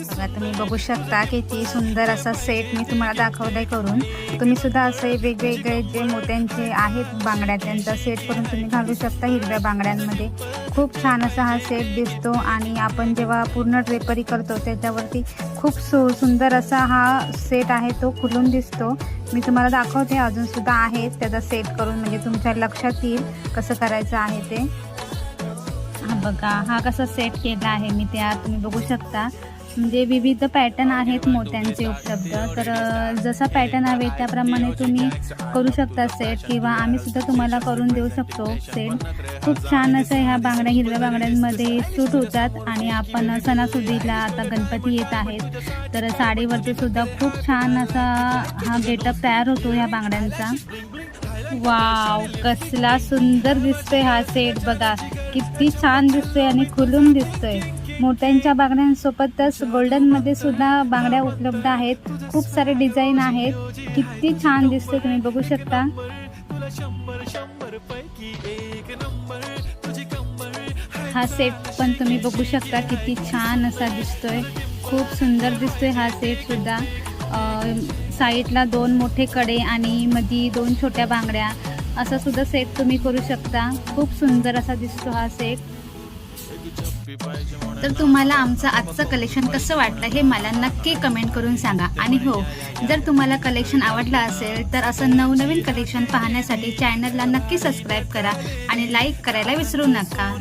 बघा तुम्ही बघू शकता किती सुंदर असा सेट मी तुम्हाला दाखवलाय करून. तुम्ही सुद्धा असे वेगवेगळे जे मोत्यांचे आहेत बांगड्या त्यांचा सेट करून तुम्ही घालू शकता हिरव्या बांगड्यांमध्ये. खूप छान असा हा सेट दिसतो आणि आपण जेव्हा पूर्ण ड्रेपरी करतो त्याच्यावरती खूप सु सुंदर असा हा सेट आहे तो खुलून दिसतो. मी तुम्हाला दाखवते अजून सुद्धा त्याचा सेट करून म्हणजे तुमच्या लक्षात येईल कसं करायचं आहे ते. हा बघा हा कसा सेट केला आहे मी त्या तुम्ही बघू शकता. म्हणजे विविध पॅटर्न आहेत मोत्यांचे उपलब्ध. तर जसा पॅटर्न हवे त्याप्रमाणे तुम्ही करू शकता सेट किंवा आम्ही सुद्धा तुम्हाला करून देऊ शकतो सेट. खूप छान असं ह्या बांगड्या हिरव्या बांगड्यांमध्ये सूट होतात आणि आपण सणासुदीला आता गणपती येत आहेत. तर साडीवरती सुद्धा खूप छान असा हा गेटअप तयार होतो ह्या बांगड्यांचा. वाव कसला सुंदर दिसतोय हा सेट बघा किती छान दिसतोय आणि खुलून दिसतोय. मोत्यांच्या बांगड्यांसोबतच गोल्डनमध्ये सुद्धा बांगड्या उपलब्ध आहेत. खूप सारे डिझाईन आहेत. किती छान दिसतोय तुम्ही बघू शकता. हा सेट पण तुम्ही बघू शकता किती छान असा दिसतोय. खूप सुंदर दिसतोय हा सेट सुद्धा. साईडला दोन मोठे कडे आणि मधी दोन छोट्या बांगड्या असा सुद्धा सेट तुम्ही करू शकता. खूप सुंदर असा दिसतो हा सेट तर तुम्हाला आमचं आजचं कलेक्शन कसं वाटलं हे मला नक्की कमेंट करून सांगा. आणि हो जर तुम्हाला कलेक्शन आवडलं असेल तर असं नवनवीन कलेक्शन पाहण्यासाठी चॅनलला नक्की सबस्क्राईब करा आणि लाईक करायला विसरू नका.